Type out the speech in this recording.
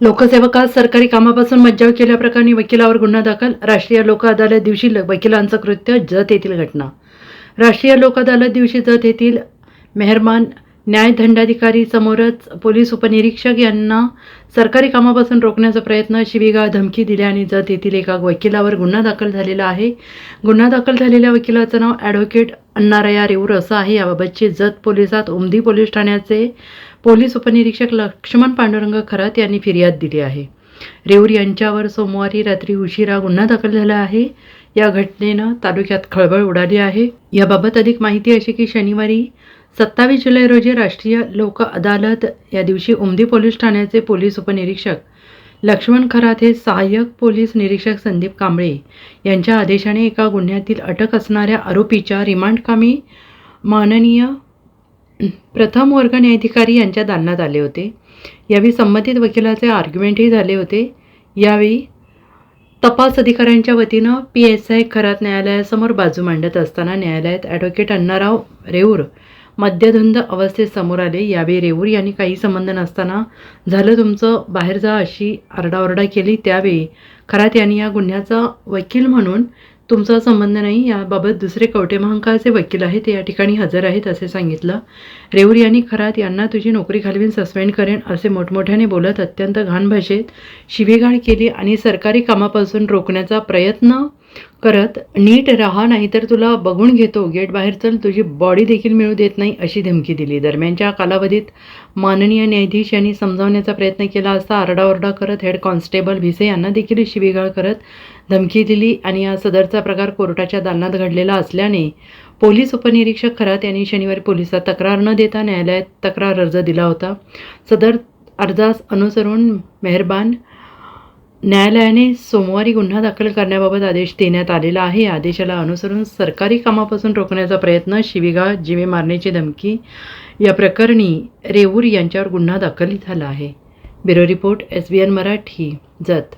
लोकसेवकात सरकारी कामापासून मज्जाव केल्याप्रकरणी वकिलावर गुन्हा दाखल. राष्ट्रीय लोक अदालत दिवशी वकिलांचं कृत्य जत येथील घटना. राष्ट्रीय लोक अदालत दिवशी जत येथील मेहरमान न्यायदंडाधिकारी समोरच पोलीस उपनिरीक्षक यांना सरकारी कामापासून रोखण्याचा प्रयत्न शिविगा धमकी दिल्याने जत येथील एका वकिलावर गुन्हा दाखल झालेला आहे. गुन्हा दाखल झालेल्या वकिलाचं नाव ॲडव्होकेट अण्णाराया रेऊर असं आहे. याबाबतची जत पोलिसात उमदी पोलीस ठाण्याचे पोलीस उपनिरीक्षक लक्ष्मण पांडुरंग खरात यांनी फिर्याद दिली आहे. रेऊर यांच्यावर सोमवारी रात्री उशिरा गुन्हा दाखल झाला आहे. या घटनेनं तालुक्यात खळबळ उडाली आहे. याबाबत अधिक माहिती अशी की शनिवारी सत्तावीस जुलै रोजी राष्ट्रीय लोक अदालत या दिवशी उमदी पोलीस ठाण्याचे पोलीस उपनिरीक्षक लक्ष्मण खरात हे सहाय्यक पोलीस निरीक्षक संदीप कांबळे यांच्या आदेशाने एका गुन्ह्यातील अटक असणाऱ्या आरोपीच्या रिमांडकामी माननीय प्रथम वर्ग न्यायाधिकारी यांच्या दालनात आले होते. यावेळी संबंधित वकिलाचे आर्ग्युमेंटही झाले होते. यावेळी तपास अधिकाऱ्यांच्या वतीनं पी एस आय खरात न्यायालयासमोर बाजू मांडत असताना न्यायालयात ॲडव्होकेट अण्णाराव रेऊर मद्यधुंद अवस्थेत समोर आले. यावेळी रेऊर यांनी काही संबंध नसताना झालं तुमचं बाहेर जा अशी आरडाओरडा केली. त्यावेळी खरात यांनी या गुन्ह्याचा वकील म्हणून तुमचा संबंध नाही याबाबत दुसरे कवटे महांकाळचे वकील आहेत ते या ठिकाणी हजर आहेत असे सांगितलं. रेऊर यांनी खरात यांना तुझी नोकरी घालवीन सस्पेंड करेन असे मोठमोठ्याने बोलत अत्यंत घाण भाषेत शिवेगाळ केली आणि सरकारी कामापासून रोखण्याचा प्रयत्न करत नीट राहा नाहीतर तुला बघून घेतो. गेट बाहेर चल. तुझी बॉडी देखील मिळू देत नाही अशी धमकी दिली. दरम्यानच्या कालावधीत माननीय न्यायाधीश यांनी समजावण्याचा प्रयत्न केला असता आरडाओरडा करत हेड कॉन्स्टेबल भिसे यांना देखील शिवीगाळ करत धमकी दिली आणि या सदरचा प्रकार कोर्टाच्या दालनात घडलेला असल्याने पोलीस उपनिरीक्षक खरात यांनी शनिवारी पोलिसात तक्रार न देता न्यायालयात तक्रार अर्ज दिला होता. सदर अर्जास अनुसरून मेहरबान न्यायालयाने सोमवारी गुन्हा दाखल करण्याबाबत आदेश देण्यात आलेला आहे. आदेशाला अनुसरून सरकारी कामापासून रोखण्याचा प्रयत्न शिविगा जीवे मारण्याची धमकी या प्रकरणी रेवूर यांच्यावर गुन्हा दाखल झाला आहे. Bureau report S B N Marathi Jath.